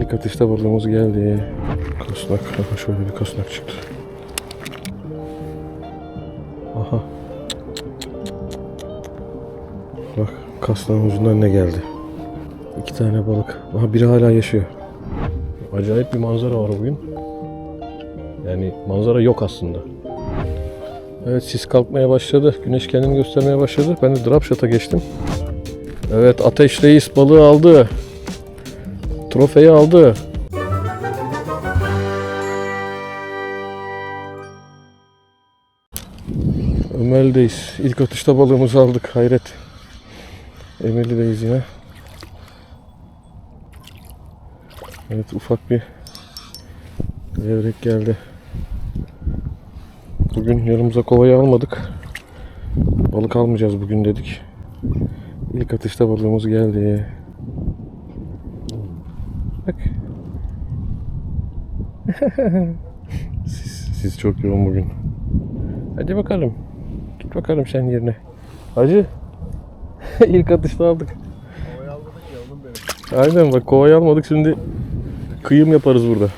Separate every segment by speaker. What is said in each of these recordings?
Speaker 1: İlk atışta balığımız geldi. Kasnak. Aha şöyle bir kasnak çıktı. Aha. Bak kasnağın ucundan ne geldi. İki tane balık. Aha biri hala yaşıyor. Acayip bir manzara var bugün. Yani manzara yok aslında. Evet sis kalkmaya başladı. Güneş kendini göstermeye başladı. Ben de drop shot'a geçtim. Evet Ateş Reis balığı aldı. Trofeyi aldı. Ömer'deyiz. İlk atışta balığımızı aldık. Hayret. Emirli'deyiz yine. Evet ufak bir levrek geldi. Bugün yanımıza kovayı almadık. Balık almayacağız bugün dedik. İlk atışta balığımız geldi. Bak. siz, siz çok yoğun bugün. Hadi bakalım. Git bakalım sen yerine. Hacı. İlk atışta aldık. Aynen bak kovayı almadık şimdi kıyım yaparız burada.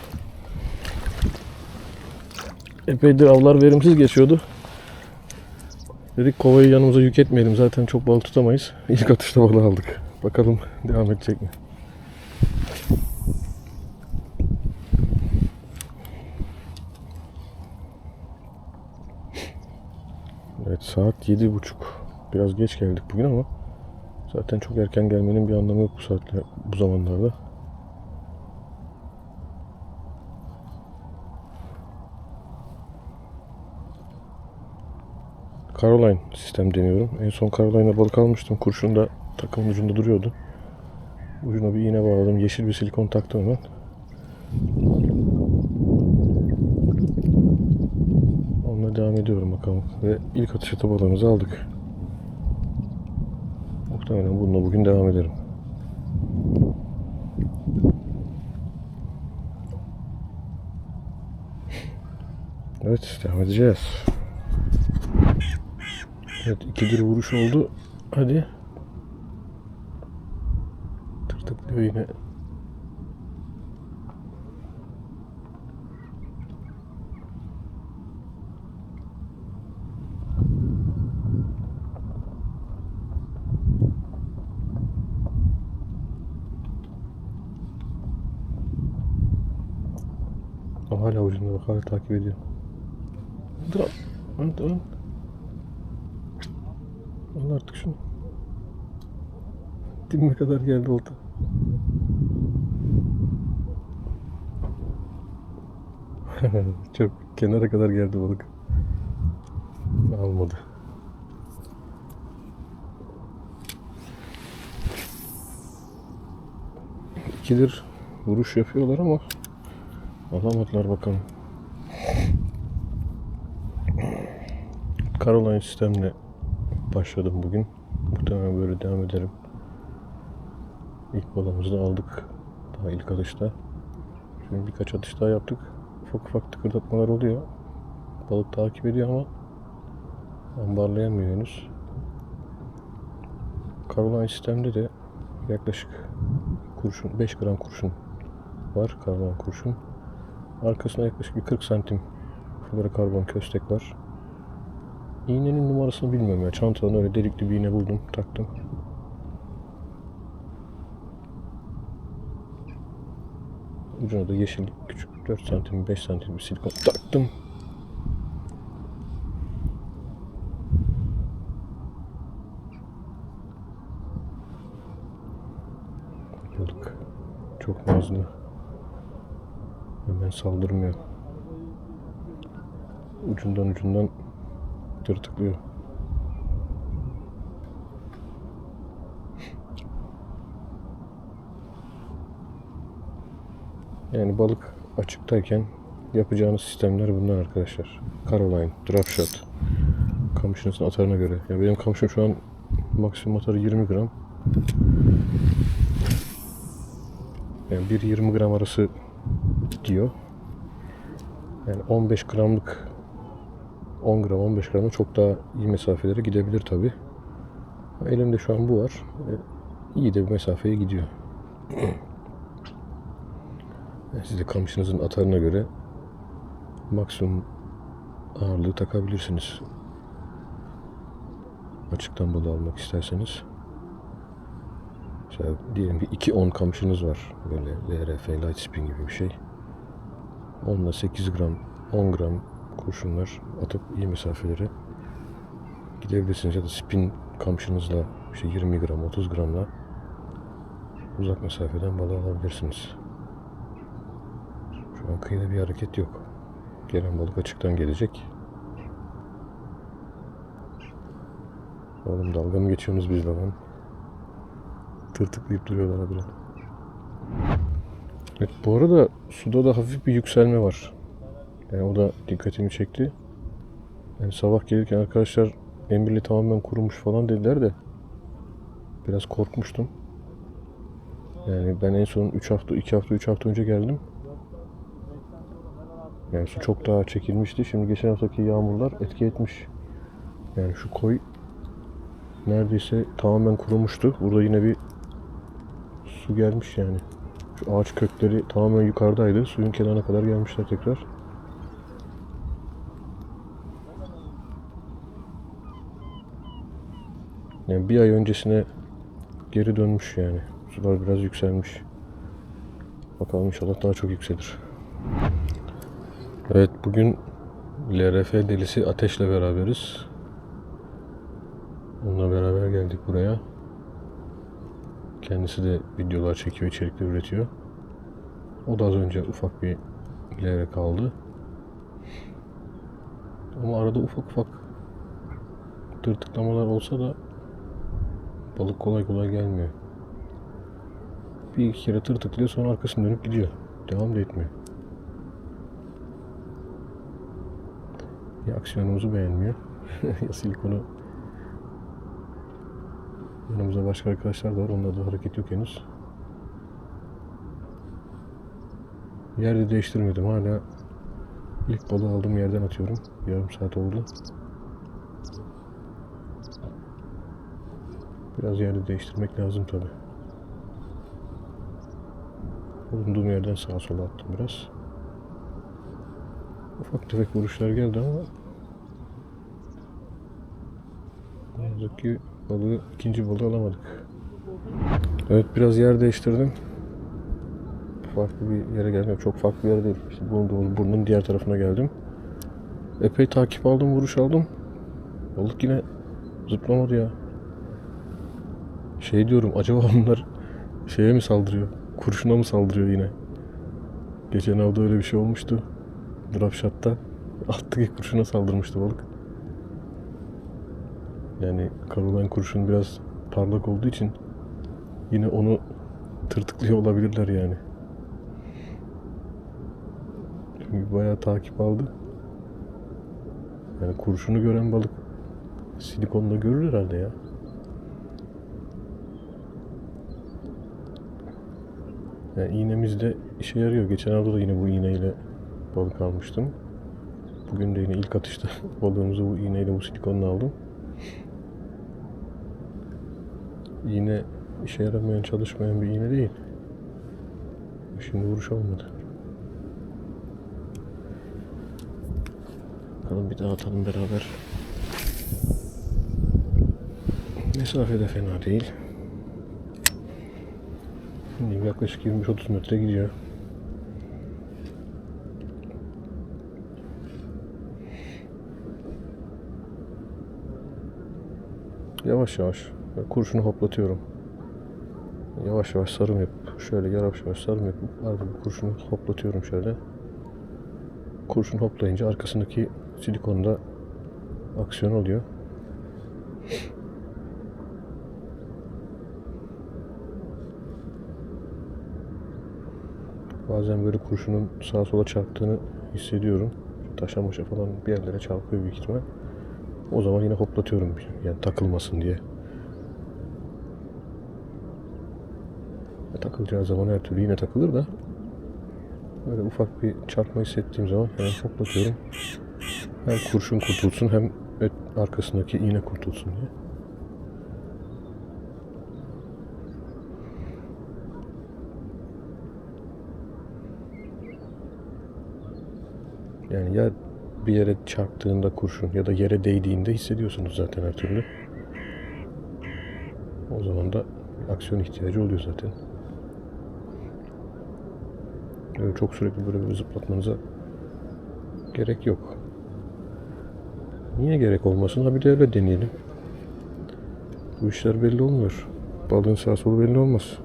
Speaker 1: Epeydir avlar verimsiz geçiyordu. Dedik kovayı yanımıza yük etmeyelim zaten çok balık tutamayız. İlk atışta balığı aldık. Bakalım devam edecek mi? Evet saat yedi buçuk. Biraz geç geldik bugün ama zaten çok erken gelmenin bir anlamı yok bu saatle bu zamanlarda. Caroline sistem deniyorum. En son Caroline'a balık almıştım. Kurşun da takımın ucunda duruyordu. Ucuna bir iğne bağladım. Yeşil bir silikon taktım hemen. Devam ediyorum bakalım. Ve ilk atış balığımızı aldık. Muhtemelen bununla bugün devam ederim. Evet devam edeceğiz. Evet ikidir vuruş oldu. Hadi. Tırtıklıyor yine. Ama hala takip ediyor. Dur. Dur. Dur. Al artık şunu. Dibime kadar geldi oldu. Çok kenara kadar geldi balık. Almadı. İkidir vuruş yapıyorlar ama alamadılar bakalım. Caroline sistemle başladım bugün. Muhtemelen böyle devam ederim. İlk balığımızı da aldık. Daha ilk atışta. Şimdi birkaç atış daha yaptık. Ufak ufak tıkırdatmalar oluyor. Balık takip ediyor ama ambarlayamıyor henüz. Caroline sistemde de yaklaşık kurşun 5 gram kurşun var. Karbon kurşun. Arkasına yaklaşık bir 40 santim karbon köstek var. İğnenin numarasını bilmiyorum ya. Çantadan öyle delikli bir iğne buldum, taktım. Ucuna da yeşil küçük 4 santim 5 santim bir silikon taktım. Balık çok nazlı. Saldırmıyor. Ucundan ucundan tırtıklıyor. Yani balık açıktayken yapacağınız sistemler bunlar arkadaşlar. Caroline, drop shot. Kamışınızın atarına göre. Ya benim kamışım şu an maksimum atarı 20 gram. Yani 1-20 gram arası diyor. Yani 15 gramlık 10 gram 15 grama çok daha iyi mesafelere gidebilir tabi. Elimde şu an bu var. E, İyi de bir mesafeye gidiyor. Yani siz de kamışınızın atarına göre maksimum ağırlığı takabilirsiniz. Açıktan balığı almak isterseniz. Mesela diyelim ki 2-10 kamışınız var. Böyle LRF, light spin gibi bir şey. Onunla 8 gram, 10 gram kurşunlar atıp iyi mesafelere gidebilirsiniz. Ya da spin kamışınızla işte 20 gram, 30 gramla uzak mesafeden balığı alabilirsiniz. Şu an kıyıda bir hareket yok. Gelen balık açıktan gelecek. Oğlum dalga mı geçiyorsunuz bizle lan? Tırtıklayıp duruyorlar habire. Evet bu arada suda da hafif bir yükselme var. Yani o da dikkatimi çekti. Yani sabah gelirken arkadaşlar Emirli tamamen kurumuş falan dediler de biraz korkmuştum. Yani ben en son 3 hafta, 2 hafta, 3 hafta önce geldim. Yani su çok daha çekilmişti. Şimdi geçen haftaki yağmurlar etki etmiş. Yani şu koy neredeyse tamamen kurumuştu. Burada yine bir su gelmiş yani. Şu ağaç kökleri tamamen yukarıdaydı. Suyun kenarına kadar gelmişler tekrar. Yani bir ay öncesine geri dönmüş yani. Sular biraz yükselmiş. Bakalım inşallah daha çok yükselir. Evet bugün LRF delisi Ateş'le beraberiz. Onunla beraber geldik buraya. Kendisi de videolar çekiyor, içerikler üretiyor. O da az önce ufak bir LR kaldı. Ama arada ufak ufak tırtıklamalar olsa da balık kolay kolay gelmiyor. Bir iki kere tırtıklıyor sonra arkasını dönüp gidiyor. Devam da etmiyor. Ya aksiyonumuzu beğenmiyor ya silikonu Yanımızda başka arkadaşlar da var. Onlarda hareket yok henüz. Yerde değiştirmedim. Hala ilk balığı aldığım yerden atıyorum. Yarım saat oldu. Biraz yerde değiştirmek lazım tabi. Bulunduğum yerden sağa sola attım biraz. Ufak tefek vuruşlar geldi ama ne yazık ki balığı ikinci balığı alamadık. Evet biraz yer değiştirdim. Farklı bir yere geldim. Çok farklı bir yere değil. İşte bulunduğumuz burnun diğer tarafına geldim. Epey takip aldım, vuruş aldım. Balık yine zıplamadı ya. Şey diyorum acaba bunlar şeye mi saldırıyor? Kurşuna mı saldırıyor yine? Geçen avda öyle bir şey olmuştu. Drop shot'ta. Attaki kurşuna saldırmıştı balık. Yani karulan kurşun biraz parlak olduğu için yine onu tırtıklıyor olabilirler yani. Çünkü bayağı takip aldı. Yani kurşunu gören balık silikonda görür herhalde ya. Yani iğnemiz de işe yarıyor. Geçen hafta da yine bu iğneyle balık almıştım. Bugün de yine ilk atışta balığımızı bu iğneyle bu silikonla aldım. İğne işe yaramayan, çalışmayan bir iğne değil. Şimdi vuruş olmadı. Bakalım bir daha atalım beraber. Mesafe de fena değil. Şimdi yaklaşık 25-30 metre gidiyor. Yavaş yavaş kurşunu hoplatıyorum. Yavaş yavaş sarım yapıp şöyle yavaş yavaş sarım yapıp arada bir kurşunu hoplatıyorum şöyle. Kurşun hoplayınca arkasındaki silikonda aksiyon oluyor. Bazen böyle kurşunun sağa sola çarptığını hissediyorum. Taşa maşa falan bir yerlere çarpıyor büyük ihtimal. O zaman yine hoplatıyorum yani takılmasın diye. Takılacağı zaman her türlü yine takılır da böyle ufak bir çarpma hissettiğim zaman hemen hoplatıyorum. Hem kurşun kurtulsun hem arkasındaki iğne kurtulsun diye. Yani ya bir yere çarptığında kurşun ya da yere değdiğinde hissediyorsunuz zaten her türlü. O zaman da aksiyon ihtiyacı oluyor zaten. Öyle çok sürekli böyle bir zıplatmanıza gerek yok. Niye gerek olmasın? Ha bir de öyle deneyelim. Bu işler belli olmuyor. Balığın sağ solu belli olmaz.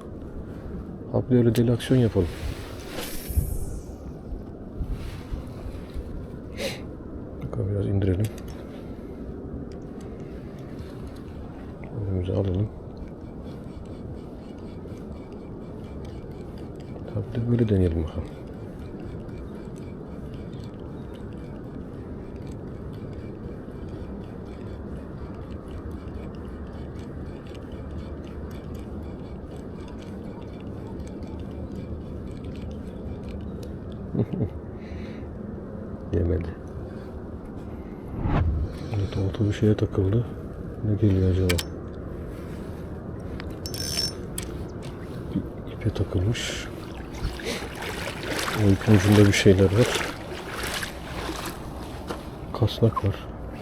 Speaker 1: Ha bir de öyle deli aksiyon yapalım. Bakalım biraz indirelim. Önümüze alalım. Tabii de böyle deneyelim bakalım. Yemedi. Evet olta bir şeye takıldı. Ne geliyor acaba? Bir ipe takılmış. Ucunda bir şeyler var. Kasnak var.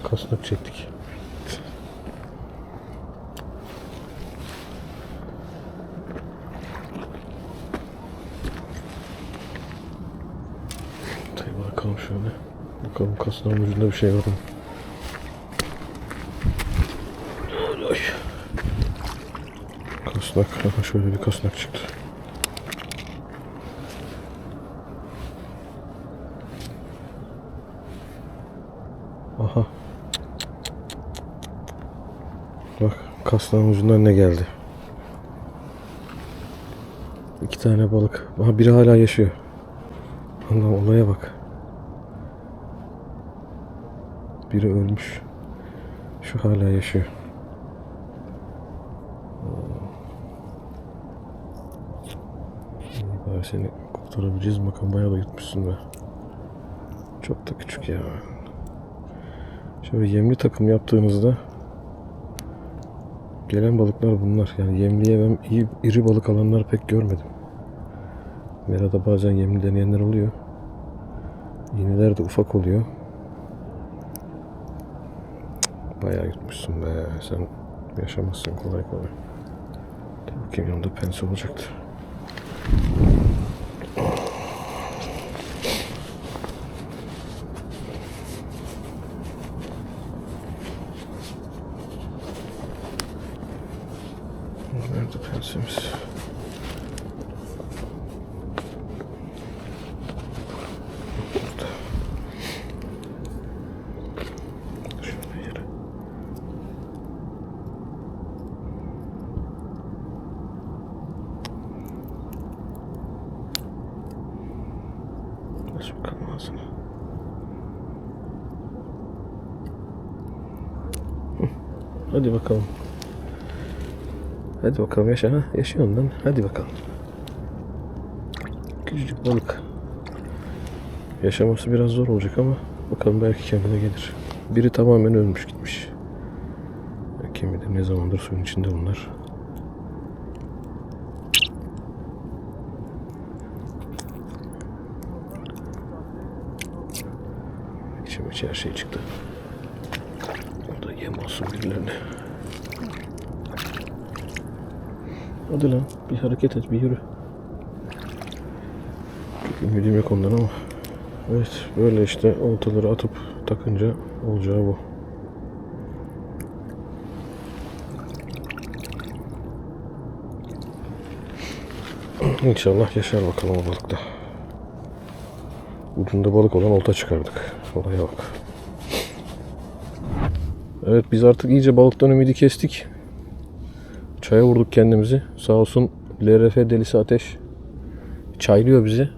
Speaker 1: Kasnak çektik. Tabii bakalım şöyle. Bakalım kasnağın ucunda bir şey var mı? Kasnak. Şöyle bir kasnak çıktı. Aha. Bak kasnağın ucundan ne geldi? İki tane balık. Aha biri hala yaşıyor. Allah olaya bak. Biri ölmüş. Şu hala yaşıyor. İyi bari seni kurtarabileceğiz. Bakın bayağı da yutmuşsun be. Çok da küçük ya. Şöyle yemli takım yaptığınızda gelen balıklar bunlar. Yani yemliye ben iyi iri balık alanlar pek görmedim. Merada bazen yemli deneyenler oluyor. İğneler de ufak oluyor. Bayağı yutmuşsun be. Sen yaşamazsın kolay kolay. Dur bakayım yanında pense olacaktı. Nerede pensemiz? Hadi bakalım. Hadi bakalım yaşa ha. Yaşıyor ondan. Hadi bakalım. Küçücük balık. Yaşaması biraz zor olacak ama bakalım belki kendine gelir. Biri tamamen ölmüş gitmiş. Kim bilir ne zamandır suyun içinde bunlar. İçim içi her şey çıktı. O da yem olsun birilerine. Hadi lan bir hareket et bir yürü. Çok ümidim yok ondan ama. Evet böyle işte oltaları atıp takınca olacağı bu. İnşallah yaşar bakalım o balıkta. Ucunda balık olan olta çıkardık. Olaya bak. Evet biz artık iyice balıktan ümidi kestik. Çaya vurduk kendimizi. Sağ olsun LRF delisi Ateş çaylıyor bizi.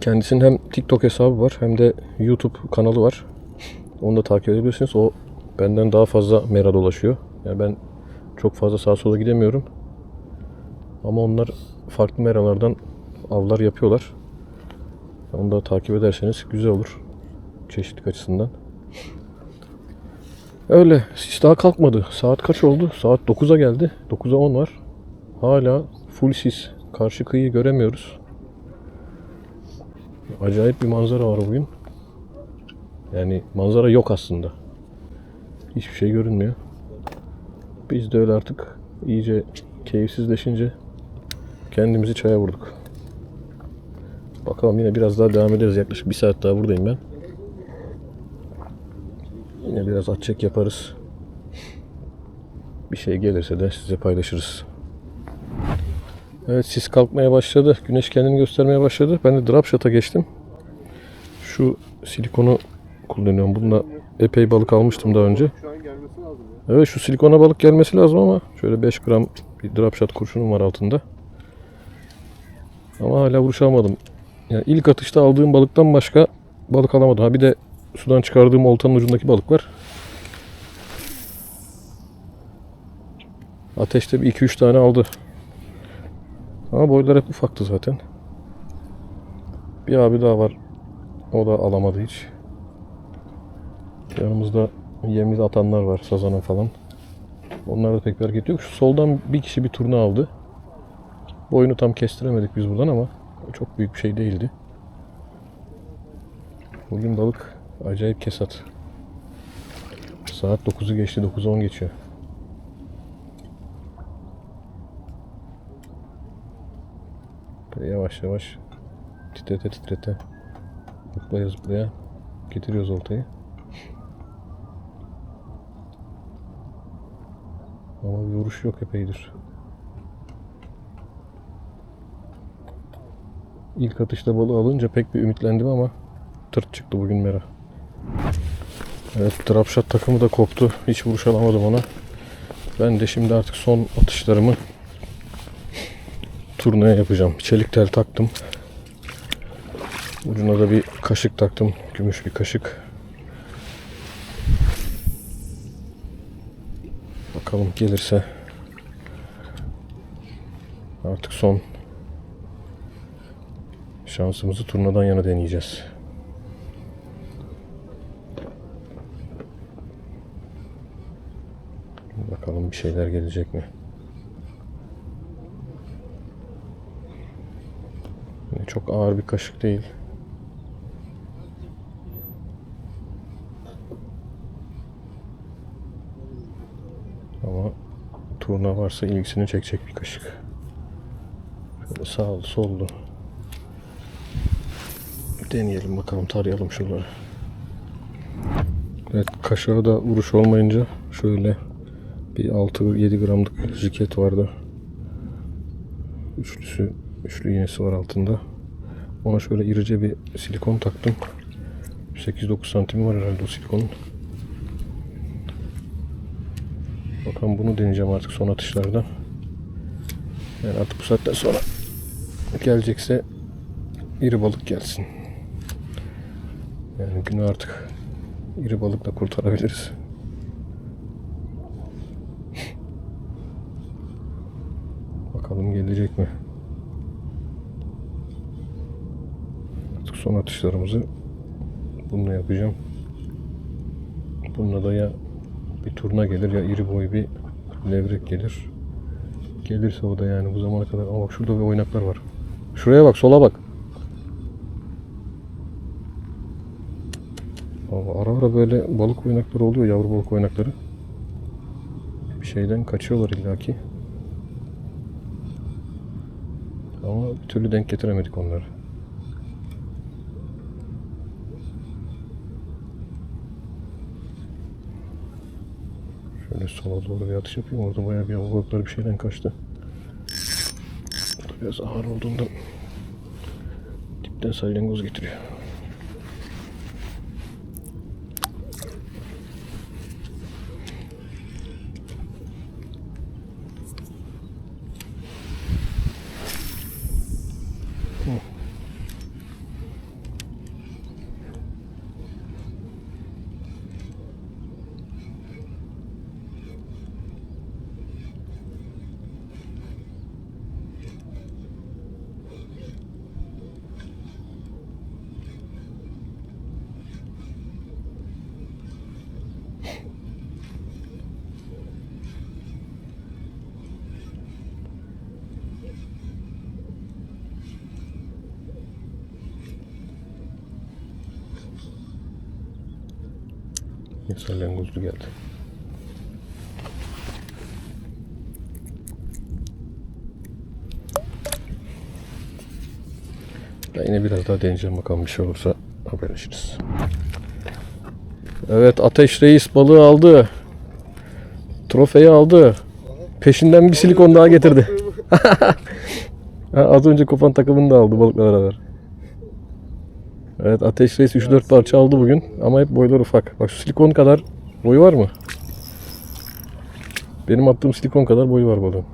Speaker 1: Kendisinin hem TikTok hesabı var hem de YouTube kanalı var. Onu da takip edebilirsiniz. O benden daha fazla mera dolaşıyor. Yani ben çok fazla sağa sola gidemiyorum. Ama onlar farklı meralardan avlar yapıyorlar. Onu da takip ederseniz güzel olur. Çeşitlik açısından. Öyle. Sis daha kalkmadı. Saat kaç oldu? Saat 9'a geldi. 9'a 10 var. Hala full sis. Karşı kıyıyı göremiyoruz. Acayip bir manzara var bugün. Yani manzara yok aslında. Hiçbir şey görünmüyor. Biz de öyle artık iyice keyifsizleşince kendimizi çaya vurduk. Bakalım yine biraz daha devam ederiz. Yaklaşık bir saat daha buradayım ben. Yine biraz at çek yaparız. Bir şey gelirse de size paylaşırız. Evet sis kalkmaya başladı. Güneş kendini göstermeye başladı. Ben de drop shot'a geçtim. Şu silikonu kullanıyorum. Bununla epey balık almıştım daha önce. Evet şu silikona balık gelmesi lazım ama şöyle 5 gram bir drop shot kurşunum var altında. Ama hala vuruş almadım. Yani ilk atışta aldığım balıktan başka balık alamadım. Ha bir de sudan çıkardığım oltanın ucundaki balık var. Ateşte bir 2-3 tane aldı. Ama boylar hep ufaktı zaten. Bir abi daha var. O da alamadı hiç. Yanımızda yemiz atanlar var. Sazanın falan. Onlarda pek bir hareket yok. Şu soldan bir kişi bir turna aldı. Boyunu tam kestiremedik biz buradan ama çok büyük bir şey değildi. Bugün balık acayip kesat. Saat 9'u geçti. 9'u 10 geçiyor. Yavaş yavaş titrete titrete zıplaya zıplaya getiriyoruz oltayı. Ama bir vuruş yok epeydir. İlk atışta balığı alınca pek bir ümitlendim ama tırt çıktı bugün Mera. Evet Trapshot takımı da koptu. Hiç vuruş alamadım ona. Ben de şimdi artık son atışlarımı turnaya yapacağım. Çelik tel taktım. Ucuna da bir kaşık taktım. Gümüş bir kaşık. Bakalım gelirse artık son şansımızı turnadan yana deneyeceğiz. Bakalım bir şeyler gelecek mi? Çok ağır bir kaşık değil. Ama turna varsa ilgisini çekecek bir kaşık. Şöyle sağ soldu. Deneyelim bakalım tarayalım şunları. Evet kaşığa da vuruş olmayınca şöyle bir 6-7 gramlık jiket vardı. Üçlüsü, üçlü iğnesi var altında. Ona şöyle irice bir silikon taktım. 8-9 santim var herhalde o silikonun. Bakalım bunu deneyeceğim artık son atışlarda. Yani artık bu saatten sonra gelecekse iri balık gelsin. Yani günü artık iri balıkla kurtarabiliriz. Bakalım gelecek mi? Artık son atışlarımızı bununla yapacağım. Bununla da ya bir turna gelir ya iri boy bir levrek gelir. Gelirse o da yani bu zamana kadar. Ama bak şurada bir oynaklar var. Şuraya bak sola bak. Ara ara böyle balık oynakları oluyor yavru balık oynakları. Bir şeyden kaçıyorlar illaki. Ama türlü denk getiremedik onları. Şöyle sola doğru bir atış yapayım. Orada bayağı bir yavru balıklar bir şeyden kaçtı. Biraz ağır olduğundan dipten salyangoz getiriyor. Salyangozu geldi. Ben yine biraz daha deneyeceğim bakalım bir şey olursa haberleşiriz. Evet Ateş Reis balığı aldı. Trofeyi aldı. Peşinden bir silikon daha getirdi. Az önce kopan takımını da aldı balıkla beraber. Evet Ateş Reis 3-4 parça aldı bugün ama hep boyları ufak. Bak şu silikon kadar boyu var mı? Benim attığım silikon kadar boyu var balığın.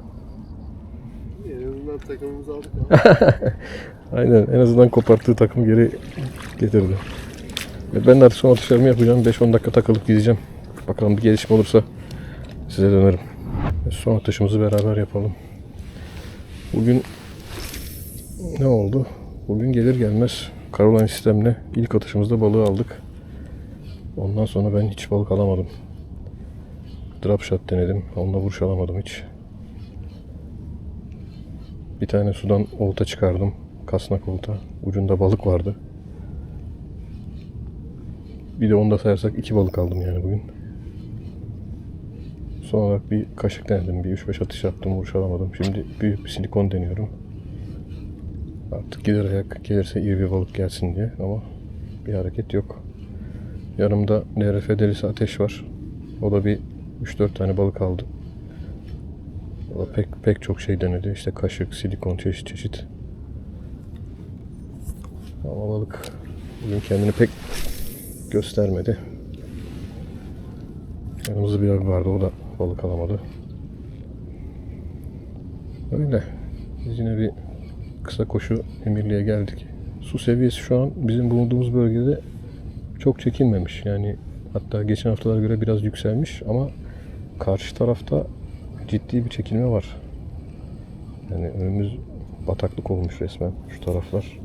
Speaker 2: En azından takımımızı aldık.
Speaker 1: Aynen en azından koparttığı takımı geri getirdi. Ben de artık son atışlarımı yapacağım. 5-10 dakika takılıp gideceğim. Bakalım bir gelişme olursa size dönerim. Son atışımızı beraber yapalım. Bugün ne oldu? Bugün gelir gelmez Caroline sistemle ilk atışımızda balığı aldık. Ondan sonra ben hiç balık alamadım. Drop shot denedim. Onunla vuruş alamadım hiç. Bir tane sudan olta çıkardım. Kasnak olta. Ucunda balık vardı. Bir de onu da sayarsak iki balık aldım yani bugün. Son olarak bir kaşık denedim. Bir 3-5 atış yaptım. Vuruş alamadım. Şimdi büyük bir silikon deniyorum. Artık gider ayak gelirse iyi bir balık gelsin diye ama bir hareket yok. Yanımda NRF delisi ateş var. O da bir 3-4 tane balık aldı. O da pek pek çok şey denedi. İşte kaşık, silikon çeşit çeşit. Ama balık bugün kendini pek göstermedi. Yanımızda bir abi vardı. O da balık alamadı. Öyle. Biz yine bir kısa koşu Emirli'ye geldik. Su seviyesi şu an bizim bulunduğumuz bölgede çok çekilmemiş. Yani hatta geçen haftalara göre biraz yükselmiş ama karşı tarafta ciddi bir çekilme var. Yani önümüz bataklık olmuş resmen şu taraflar.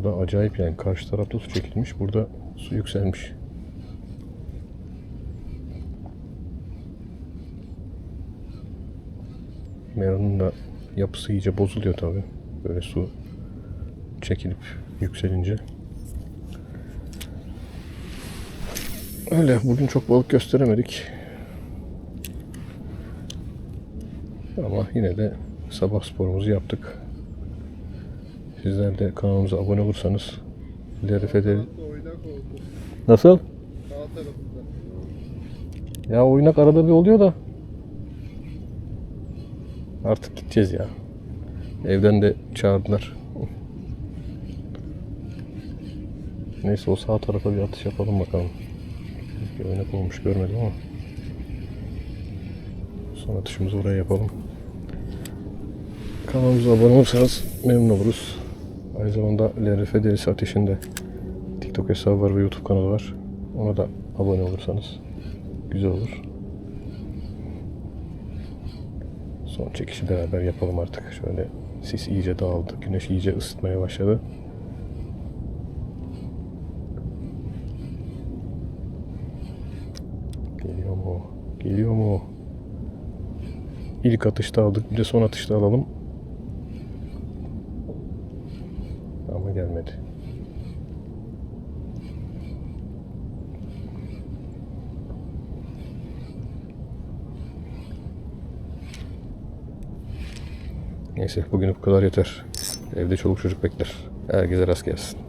Speaker 1: O da acayip yani karşı tarafta su çekilmiş burada su yükselmiş. Meranın da yapısı iyice bozuluyor tabi. Böyle su çekilip yükselince. Öyle bugün çok balık gösteremedik. Ama yine de sabah sporumuzu yaptık. Sizler de kanalımıza abone olursanız ileri
Speaker 2: oldu.
Speaker 1: Nasıl? Ya oynak arada bir oluyor da. Artık gideceğiz ya. Evden de çağırdılar. Neyse o sağ tarafa bir atış yapalım bakalım. Bir oynak olmuş görmedim ama. Son atışımızı oraya yapalım. Kanalımıza abone olursanız memnun oluruz. Aynı zamanda LRF Derisi Ateşi'nde TikTok hesabı var ve YouTube kanalı var. Ona da abone olursanız güzel olur. Son çekişi beraber yapalım artık. Şöyle sis iyice dağıldı. Güneş iyice ısıtmaya başladı. Geliyor mu? Geliyor mu? İlk atışta aldık. Bir de son atışta alalım. Ama gelmedi. Neyse bugün bu kadar yeter. Evde çoluk çocuk bekler. Herkese rast gelsin.